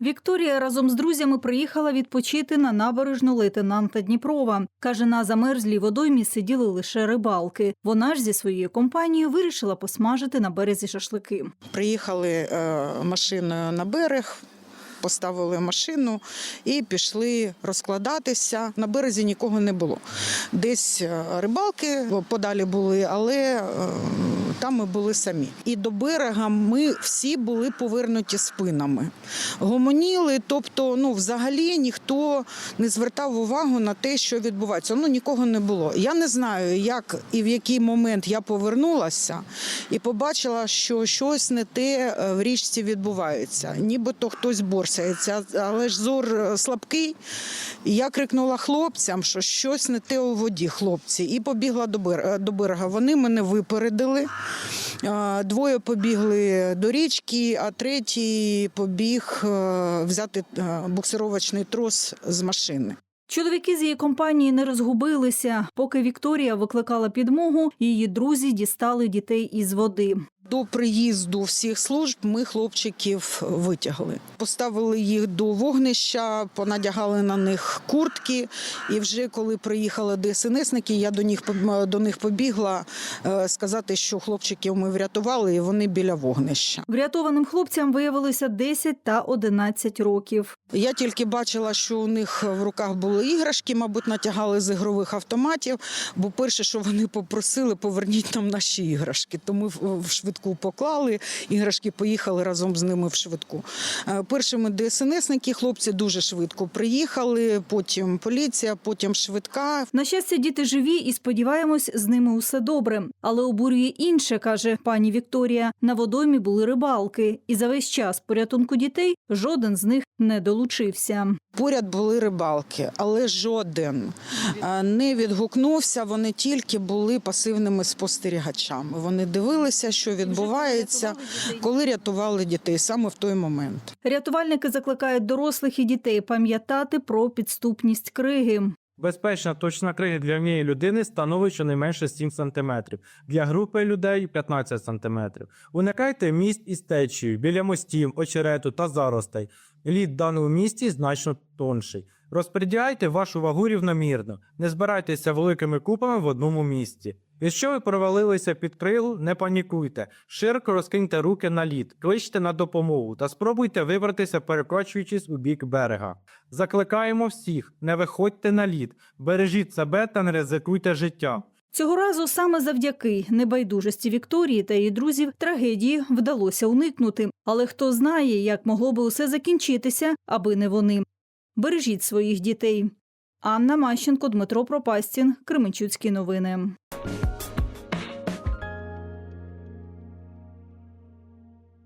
Вікторія разом з друзями приїхала відпочити на набережну лейтенанта Дніпрова. Каже, на замерзлій водоймі сиділи лише рибалки. Вона ж зі своєю компанією вирішила посмажити на березі шашлики. Приїхали е, машиною на берег. Поставили машину і пішли розкладатися. На березі нікого не було. Десь е, рибалки подалі були, але е, там ми були самі. І до берега ми всі були повернуті спинами. Гомоніли, тобто, ну, взагалі ніхто не звертав увагу на те, що відбувається. Ну нікого не було. Я не знаю, як і в який момент я повернулася і побачила, що щось не те е, в річці відбувається. Нібито хтось борсається, але ж зор е, слабкий. Я крикнула хлопцям, що щось не те у воді, хлопці, і побігла до до берега. Вони мене випередили. Двоє побігли до річки, а третій побіг е, взяти е, буксировочний трос з машини. Чоловіки з її компанії не розгубилися. Поки Вікторія викликала підмогу, її друзі дістали дітей із води. До приїзду всіх служб ми хлопчиків витягли. Поставили їх до вогнища, понадягали на них куртки. І вже коли приїхали ДСНСники, я до них до них побігла е, сказати, що хлопчиків ми врятували, і вони біля вогнища. Врятованим хлопцям виявилося 10 та 11 років. Я тільки бачила, що у них в руках були іграшки, мабуть, натягали з ігрових автоматів. Бо перше, що вони попросили, поверніть нам наші іграшки. То ми в в швидку поклали. Іграшки поїхали разом з ними в швидку. Е, Першими ДСНСники, хлопці дуже швидко приїхали. Потім поліція, потім швидка. На щастя, діти живі і сподіваємось, з ними усе добре. Але обурює інше, каже пані Вікторія. На водоймі були рибалки, і за весь час порятунку дітей жоден з них не долучився. Поряд були рибалки, але жоден е, не відгукнувся. Вони тільки були пасивними спостерігачами. Вони дивилися, що відбувається, коли рятували дітей саме в той момент. Рятувальники закликають дорослих і дітей пам'ятати про підступність криги. Безпечна точна крига для однієї людини становить щонайменше 7 см, для групи людей 15 см. Уникайте місць із течією, біля мостів, очерету та заростей. Лід в даному місці значно тонший. Розподіляйте вашу вагу рівномірно, не збирайтеся великими купами в одному місці. Якщо ви провалилися під кригу, не панікуйте. Широко розкиньте руки на лід, кличте на допомогу та спробуйте вибратися, перекочуючись у бік берега. Закликаємо всіх, не виходьте на лід, бережіть себе та не ризикуйте життя. Цього разу саме завдяки небайдужості Вікторії та її друзів трагедії вдалося уникнути. Але хто знає, як могло би усе закінчитися, аби не вони. Бережіть своїх дітей. Анна Мащенко, Дмитро Пропастін, Кременчуцькі новини. you